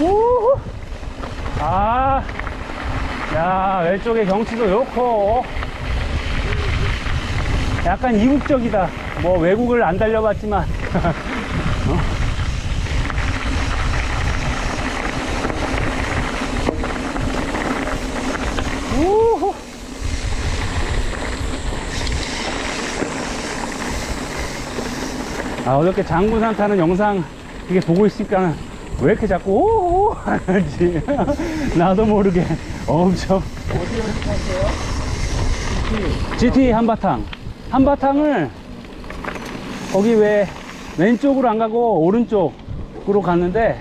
오! 아, 야, 왼쪽에 경치도 좋고, 약간 이국적이다. 뭐, 외국을 안 달려봤지만, 어? 우후. 아, 어저께 장군산 타는 영상 이게 보고 있으니까 왜 이렇게 자꾸 오오 하는지 나도 모르게 엄청 GT 한바탕 한바탕을 거기 왜 왼쪽으로 안 가고 오른쪽으로 갔는데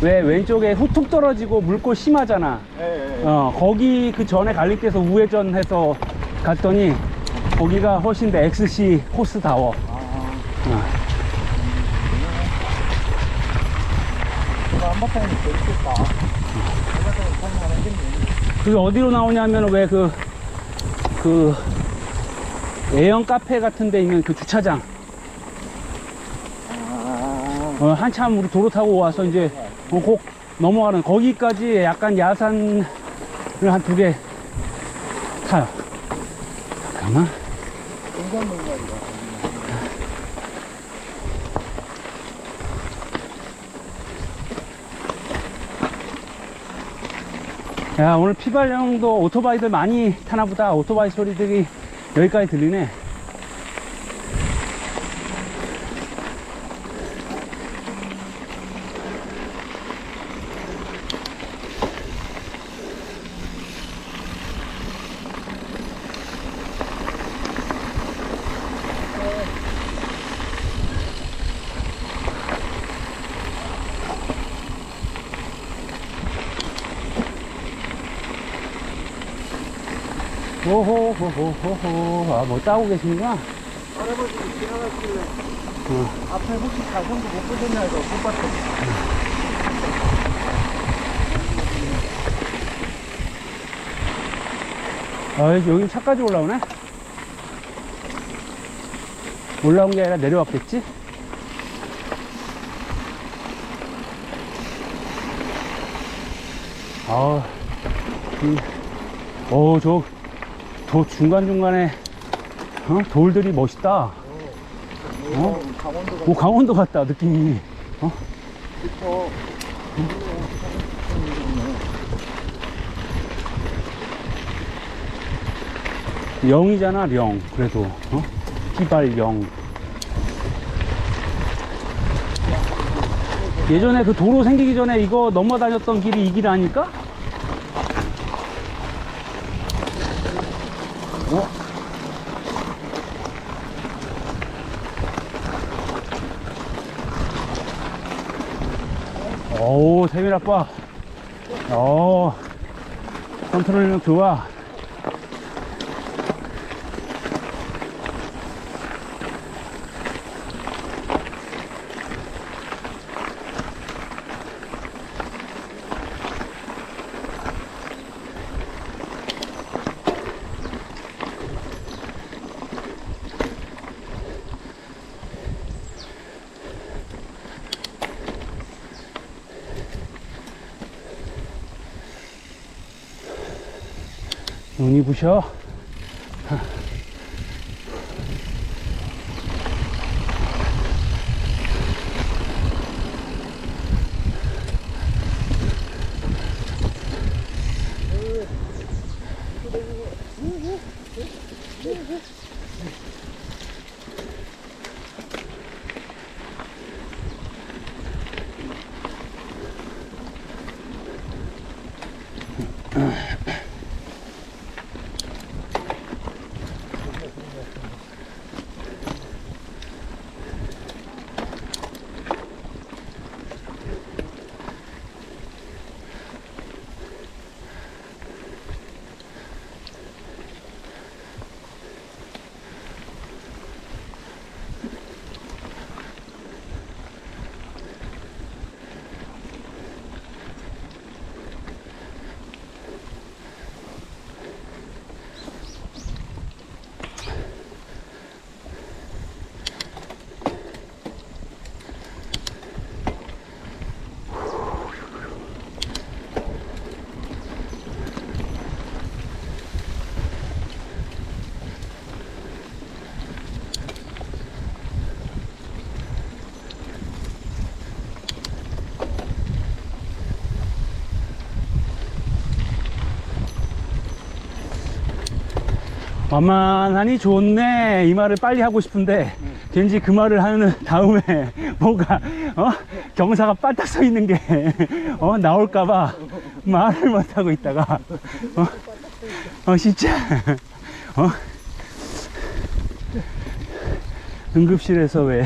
왜 왼쪽에 후툭 떨어지고 물고 심하잖아 예, 예. 어, 거기 그 전에 갈릭대에서 우회전해서 갔더니 거기가 훨씬 더 XC 코스다워. 그게 어디로 나오냐면 왜 그, 그, A형 카페 같은 데 있는 그 주차장. 아, 어, 한참 우리 도로 타고 와서 이제 어, 곡 넘어가는 거기까지 약간 야산을 한 두 개 타요. 잠깐만. 등산로인가이다. 야, 오늘 피발령도 오토바이들 많이 타나 보다. 오토바이 소리들이 여기까지 들리네. 호호호호호호. 아, 뭐 따고 계시는구나. 할아버지 지나갔길래 어. 앞에 혹시 가성도 못 보셨냐 해서 못 봤어. 아, 여기, 차까지 올라오네? 올라온 게 아니라 내려왔겠지? 아, 이, 어, 저, 저 중간중간에, 어? 돌들이 멋있다. 어? 강원도가 오, 강원도 같다, 느낌이. 어? 깊어. 영이잖아, 령. 그래도, 어? 기발 영. 예전에 그 도로 생기기 전에 이거 넘어 다녔던 길이 이 길 아닐까? 어? 어우, 세밀 아빠. 어, 컨트롤력 좋아. 눈이 부셔. 완만하니 좋네 이 말을 빨리 하고 싶은데 왠지 그 말을 하는 다음에 뭔가 어? 경사가 빠딱 서 있는 게 어? 나올까봐 말을 못하고 있다가 어? 어 진짜 어? 응급실에서 왜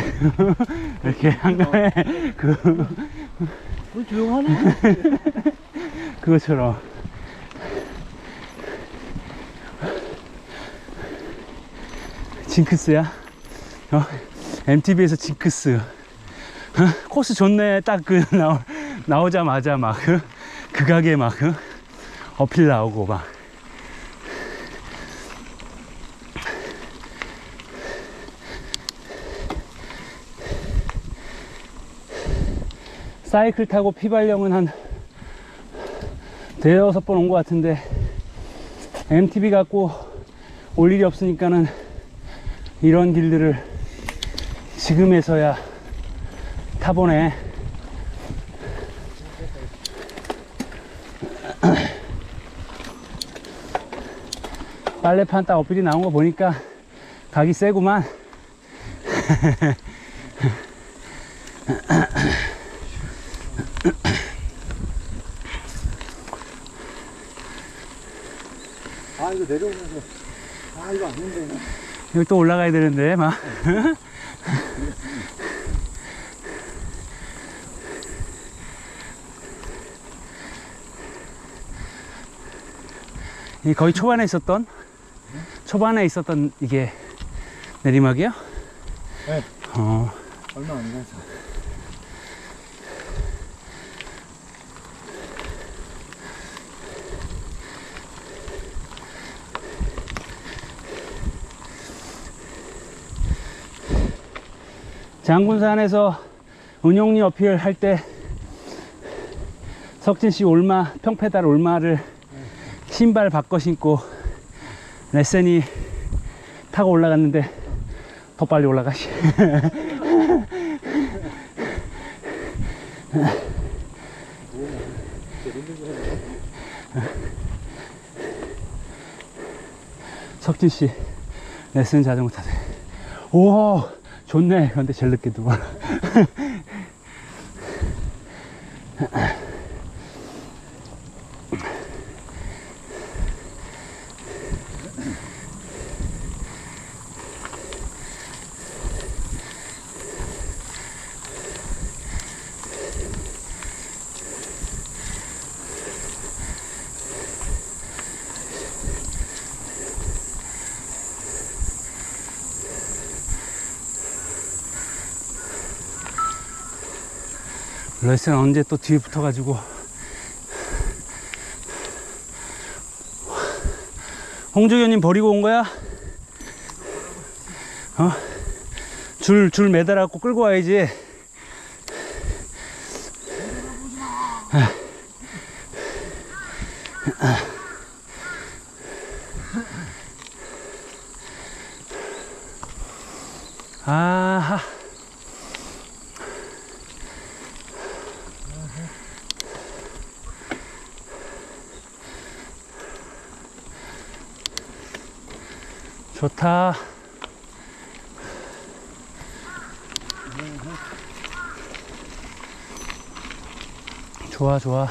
이렇게 한가해 그뭐 조용하네. 그것처럼 징크스야? 어? MTV에서 징크스 어? 코스 좋네 딱 그 나오, 나오자마자 막 그, 그 가게 막 그, 어필 나오고 막 사이클 타고 피발령은 한 대여섯 번 온 것 같은데 MTB 갖고 올 일이 없으니까는 이런 길들을 지금에서야 타보네. 빨래판 딱 어필이 나온 거 보니까 각이 세구만. 아, 이거 내려오면서. 아, 이거 안 된다. 여기 또 올라가야 되는데, 막. 이 거의 초반에 있었던, 초반에 있었던 이게 내리막이요? 네. 어, 얼마 안 가서. 장군산에서 은용리 어필 할 때 석진 씨 올마, 평페달 올마를 신발 바꿔 신고 레센이 타고 올라갔는데 더 빨리 올라가시. 석진 씨 레슨 자전거 타세요. 오, 좋네. 근데 제일 늦게 두 번. 레슨 언제 또 뒤에 붙어가지고. 홍주현님 버리고 온 거야? 어? 줄, 줄 매달아갖고 끌고 와야지. 아하. 좋다. 좋아, 좋아.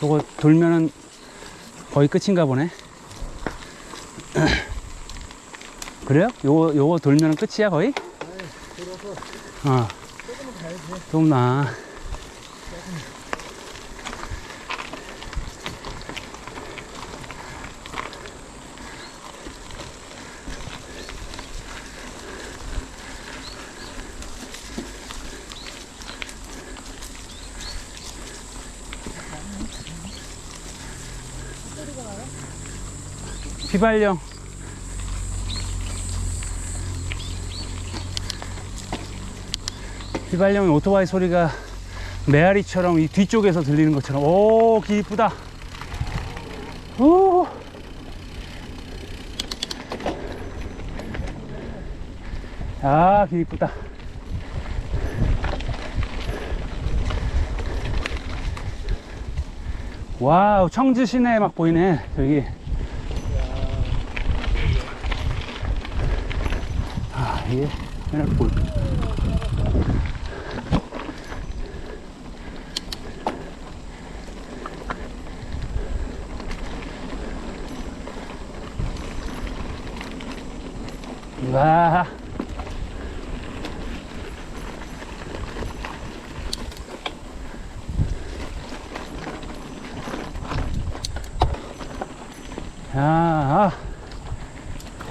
저거 돌면은 거의 끝인가 보네. 그래요? 요거, 요거 돌면은 끝이야, 거의? 어. 좀 나. 비발령. 휘발유면 오토바이 소리가 메아리처럼 이 뒤쪽에서 들리는 것처럼 오 기쁘다 오 아, 기쁘다. 와우, 청주 시내 막 보이네, 여기. 아, 이게, 맨날 보이 야,